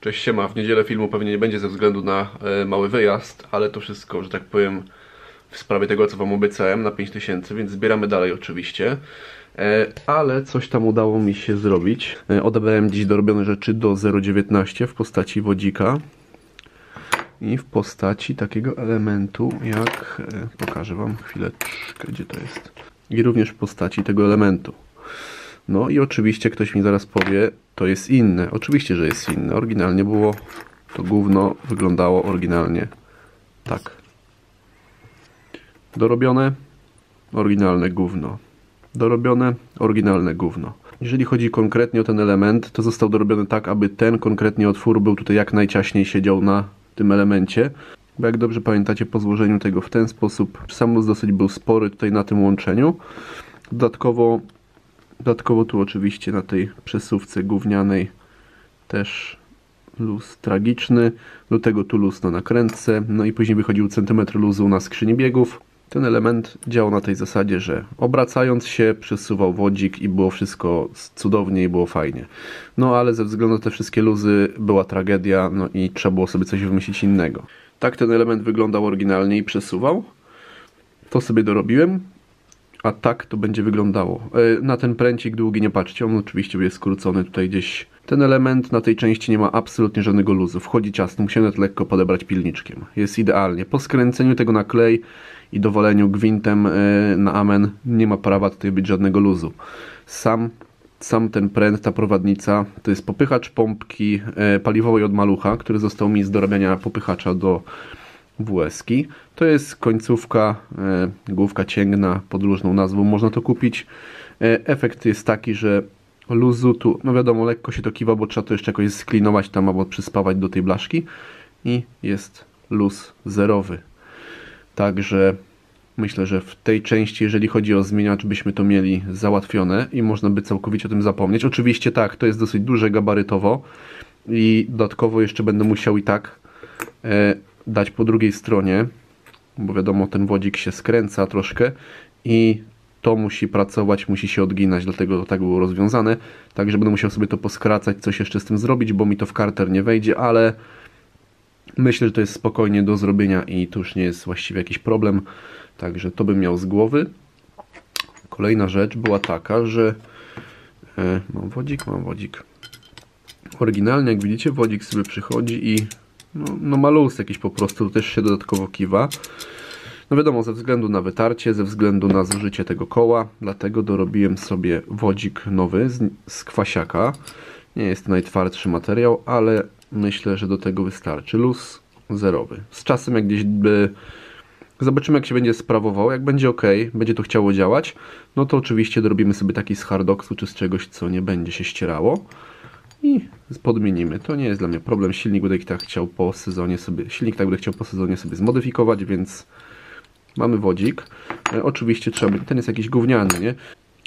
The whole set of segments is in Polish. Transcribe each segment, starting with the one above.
Cześć siema, w niedzielę filmu pewnie nie będzie ze względu na e, mały wyjazd, ale to wszystko, że tak powiem, w sprawie tego, co wam obiecałem na 5000, więc zbieramy dalej oczywiście. E, ale coś tam udało mi się zrobić. E, odebrałem dziś dorobione rzeczy do 0.19 w postaci wodzika i w postaci takiego elementu jak, e, pokażę wam chwileczkę, gdzie to jest, i również w postaci tego elementu. No i oczywiście ktoś mi zaraz powie, to jest inne. Oczywiście, że jest inne. Oryginalnie było to gówno, wyglądało oryginalnie tak. Dorobione, oryginalne gówno. Dorobione, oryginalne gówno. Jeżeli chodzi konkretnie o ten element, to został dorobiony tak, aby ten konkretnie otwór był tutaj jak najciaśniej siedział na tym elemencie. Bo jak dobrze pamiętacie po złożeniu tego w ten sposób, sam dosyć był spory tutaj na tym łączeniu. Dodatkowo Dodatkowo tu oczywiście na tej przesuwce gównianej też luz tragiczny. Do tego tu luz na nakrętce. No i później wychodził centymetr luzu na skrzyni biegów. Ten element działał na tej zasadzie, że obracając się przesuwał wodzik i było wszystko cudownie i było fajnie. No ale ze względu na te wszystkie luzy była tragedia, no i trzeba było sobie coś wymyślić innego. Tak ten element wyglądał oryginalnie i przesuwał. To sobie dorobiłem a tak to będzie wyglądało. E, na ten pręcik długi nie patrzcie, on oczywiście jest skrócony tutaj gdzieś. Ten element na tej części nie ma absolutnie żadnego luzu. Wchodzi ciasno, musimy nawet lekko podebrać pilniczkiem. Jest idealnie. Po skręceniu tego na klej i dowoleniu gwintem e, na amen nie ma prawa tutaj być żadnego luzu. Sam sam ten pręt, ta prowadnica, to jest popychacz pompki e, paliwowej od malucha, który został mi z dorabiania popychacza do WS-ki. To jest końcówka, e, główka cięgna pod różną nazwą, można to kupić. E, efekt jest taki, że luzu tu, no wiadomo, lekko się to kiwa, bo trzeba to jeszcze jakoś sklinować tam albo przyspawać do tej blaszki i jest luz zerowy. Także myślę, że w tej części, jeżeli chodzi o zmieniacz, byśmy to mieli załatwione i można by całkowicie o tym zapomnieć. Oczywiście tak, to jest dosyć duże gabarytowo i dodatkowo jeszcze będę musiał i tak e, dać po drugiej stronie, bo wiadomo ten wodzik się skręca troszkę i to musi pracować, musi się odginać, dlatego to tak było rozwiązane. Także będę musiał sobie to poskracać, coś jeszcze z tym zrobić, bo mi to w karter nie wejdzie, ale myślę, że to jest spokojnie do zrobienia i to już nie jest właściwie jakiś problem. Także to bym miał z głowy. Kolejna rzecz była taka, że e, mam wodzik, mam wodzik. Oryginalnie, jak widzicie, wodzik sobie przychodzi i no, no malus jakiś po prostu, to też się dodatkowo kiwa. No wiadomo, ze względu na wytarcie, ze względu na zużycie tego koła, dlatego dorobiłem sobie wodzik nowy z, z kwasiaka. Nie jest to najtwardszy materiał, ale myślę, że do tego wystarczy. Luz zerowy. Z czasem jak gdzieś by... Zobaczymy jak się będzie sprawował, jak będzie ok, będzie to chciało działać, no to oczywiście dorobimy sobie taki z hardoksu czy z czegoś, co nie będzie się ścierało i podmienimy. To nie jest dla mnie problem. Silnik będę tak chciał po sezonie sobie, silnik tak będę chciał po sezonie sobie zmodyfikować, więc mamy wodzik. E, oczywiście trzeba, ten jest jakiś gówniany, nie?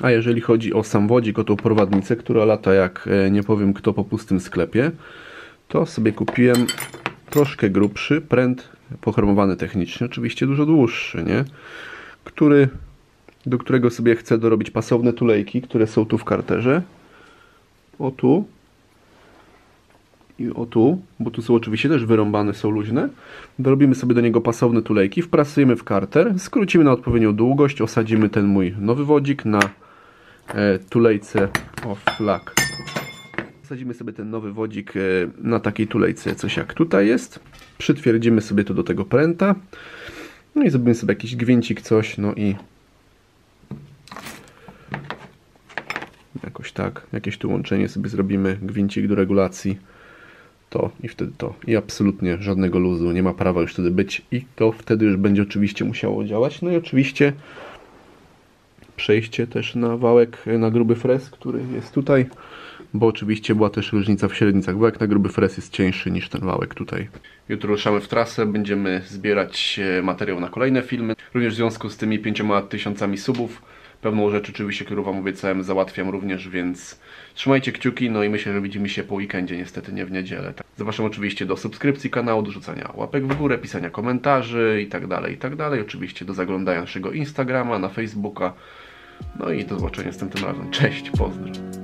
A jeżeli chodzi o sam wodzik, o tą prowadnicę, która lata jak e, nie powiem kto po pustym sklepie, to sobie kupiłem troszkę grubszy pręt pochromowany technicznie, oczywiście dużo dłuższy, nie? Który, do którego sobie chcę dorobić pasowne tulejki, które są tu w karterze. O tu i o tu, bo tu są oczywiście też wyrąbane, są luźne. Dorobimy sobie do niego pasowne tulejki, wprasujemy w karter, skrócimy na odpowiednią długość, osadzimy ten mój nowy wodzik na e, tulejce o flak. Osadzimy sobie ten nowy wodzik e, na takiej tulejce, coś jak tutaj jest. Przytwierdzimy sobie to do tego pręta. No i zrobimy sobie jakiś gwincik, coś, no i jakoś tak, jakieś tu łączenie sobie zrobimy, gwincik do regulacji to i wtedy to. I absolutnie żadnego luzu, nie ma prawa już wtedy być i to wtedy już będzie oczywiście musiało działać. No i oczywiście przejście też na wałek, na gruby fres, który jest tutaj, bo oczywiście była też różnica w średnicach. Wałek na gruby fres jest cieńszy niż ten wałek tutaj. Jutro ruszamy w trasę, będziemy zbierać e, materiał na kolejne filmy. Również w związku z tymi pięcioma tysiącami subów Pewną rzecz oczywiście, którą Wam obiecałem, załatwiam również, więc trzymajcie kciuki, no i myślę, że widzimy się po weekendzie, niestety nie w niedzielę. Tak. Zapraszam oczywiście do subskrypcji kanału, do rzucania łapek w górę, pisania komentarzy i tak dalej, i tak. Oczywiście do zaglądania naszego Instagrama, na Facebooka. No i do zobaczenia z tym razem. Cześć, pozdro.